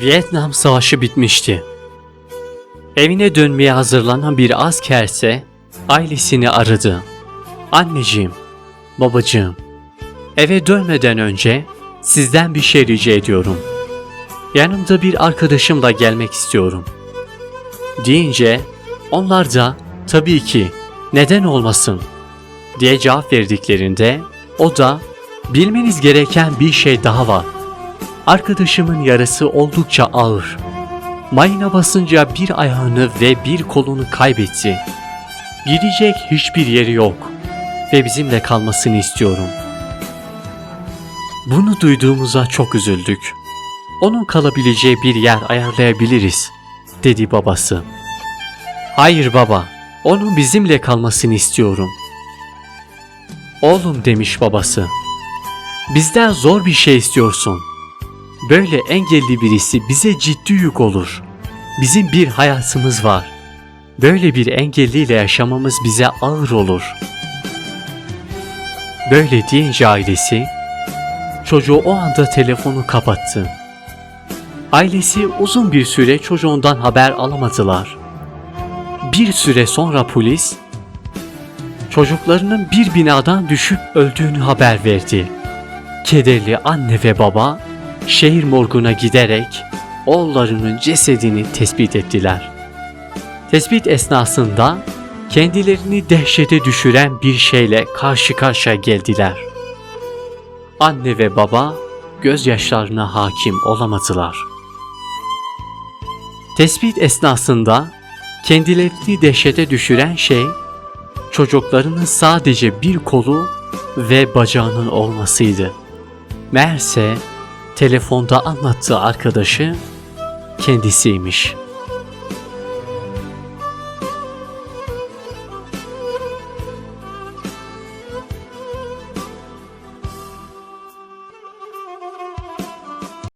Vietnam Savaşı bitmişti. Evine dönmeye hazırlanan bir askerse ailesini aradı. Anneciğim, babacığım, eve dönmeden önce sizden bir şey rica ediyorum. Yanımda bir arkadaşımla gelmek istiyorum. Deyince onlar da tabii ki neden olmasın diye cevap verdiklerinde o da bilmeniz gereken bir şey daha var. Arkadaşımın yarası oldukça ağır. Mayına basınca bir ayağını ve bir kolunu kaybetti. Gidecek hiçbir yeri yok ve bizimle kalmasını istiyorum. Bunu duyduğumuza çok üzüldük. Onun kalabileceği bir yer ayarlayabiliriz, dedi babası. Hayır baba, onun bizimle kalmasını istiyorum. Oğlum demiş babası. Bizden zor bir şey istiyorsun. Böyle engelli birisi bize ciddi yük olur. Bizim bir hayatımız var. Böyle bir engelliyle yaşamamız bize ağır olur. Böyle deyince ailesi, çocuğu o anda telefonu kapattı. Ailesi uzun bir süre çocuğundan haber alamadılar. Bir süre sonra polis, çocuklarının bir binadan düşüp öldüğünü haber verdi. Kederli anne ve baba şehir morguna giderek oğullarının cesedini tespit ettiler. Tespit esnasında kendilerini dehşete düşüren bir şeyle karşı karşıya geldiler. Anne ve baba gözyaşlarına hakim olamadılar. Tespit esnasında kendilerini dehşete düşüren şey çocuklarının sadece bir kolu ve bacağının olmasıydı. Meğerse telefonda anlattığı arkadaşı kendisiymiş.